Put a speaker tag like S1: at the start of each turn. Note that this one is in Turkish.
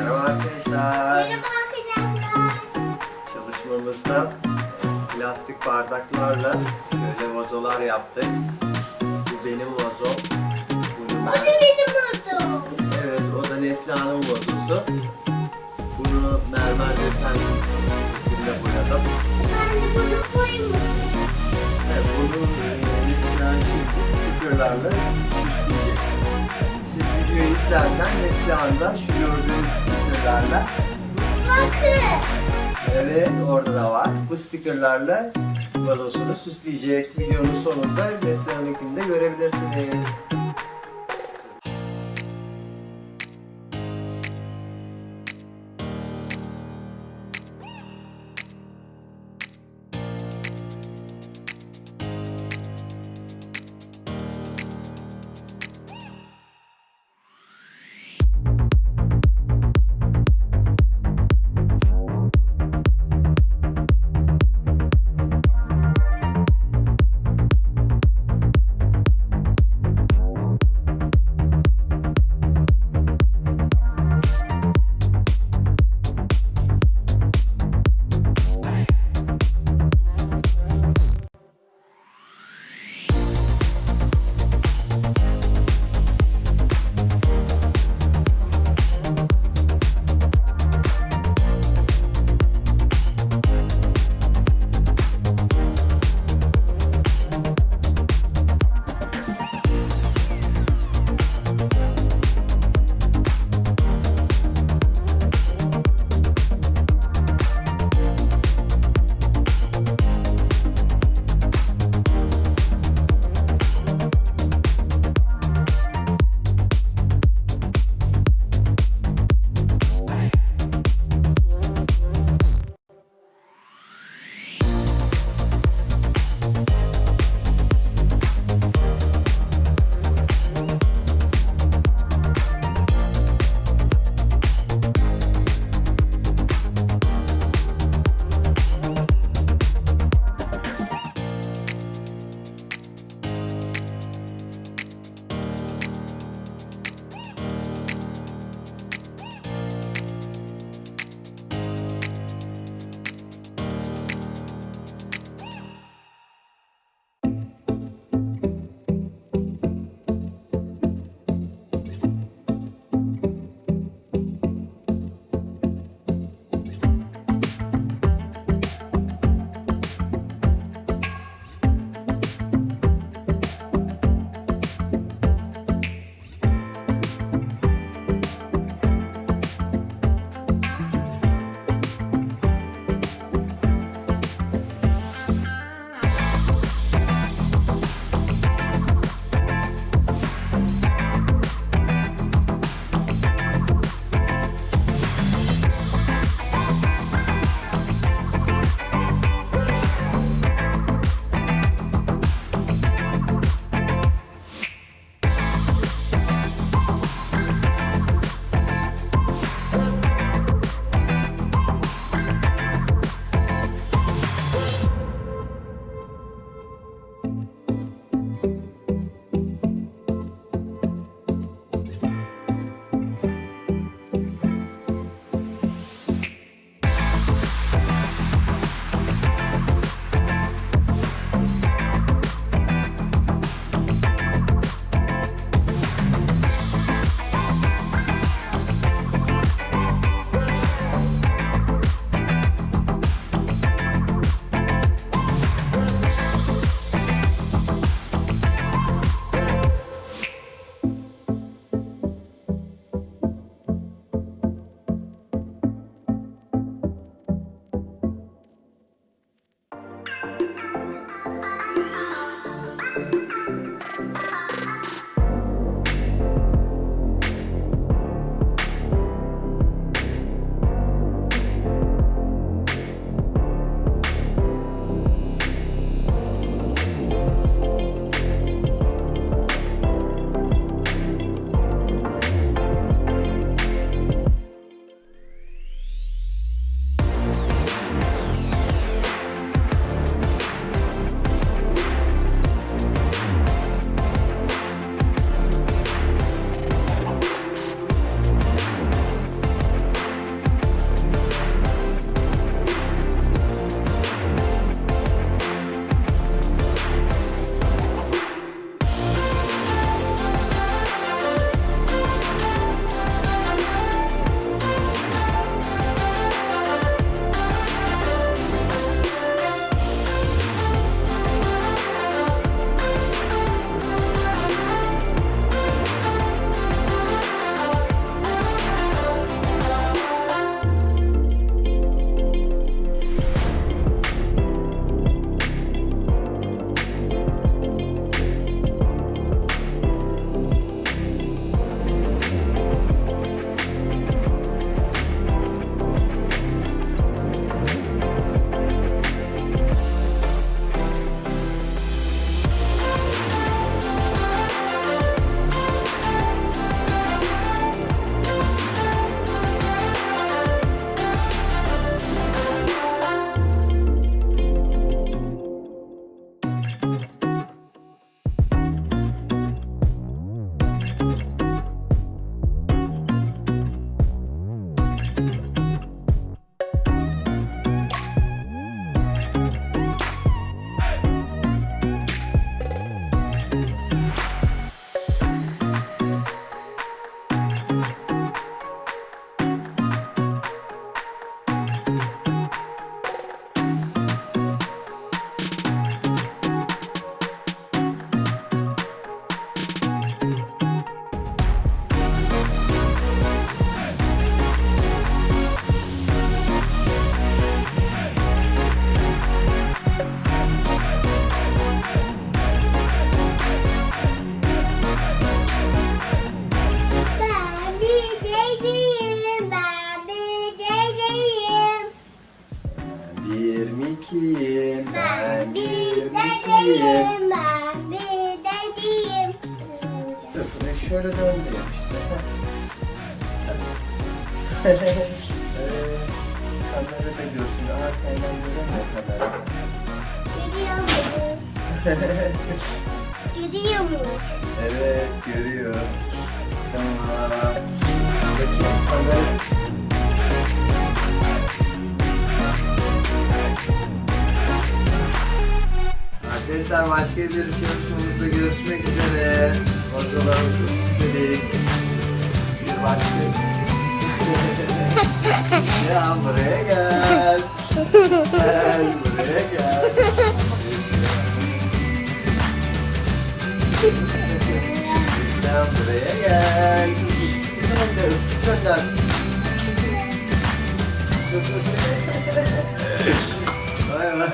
S1: Merhaba arkadaşlar. Merhaba
S2: arkadaşlar.
S1: Çalışmamızda e, plastik bardaklarla böyle vazolar yaptık. Bu benim vazom. Bunu O da
S2: benim oldum.
S1: evet, o da Neslihan'ın vazosu. Bunu mermer desen şeklinde boyadım.
S2: Ben de bunu koyayım.
S1: Evet, bunu e, Neslihan şimdi stickerlarla süsleyecek. Siz videoyu izlerken Neslihan da şu gördüğünüz stickerlarla
S2: Bakın.
S1: Evet orada da var. Bu stickerlarla vazosunu süsleyecek. Videonun sonunda Neslihan'ınkini de görebilirsiniz. bir mikiyim. Ben bir dedeyim.
S2: Ben bir dedeyim.
S1: Dur buraya şöyle döndüreyim işte. kamera da görsün. Aha senden göremiyor kamera.
S2: Görüyormuş. Görüyormuş.
S1: Evet görüyor. Tamam. Peki kamera... Arkadaşlar başka bir çalışmamızda görüşmek üzere. Vazolarımızı süsledik. Bir başka. ya buraya gel. Gel buraya gel. Sen buraya gel. Gönder, öpücük gönder. Bay bay.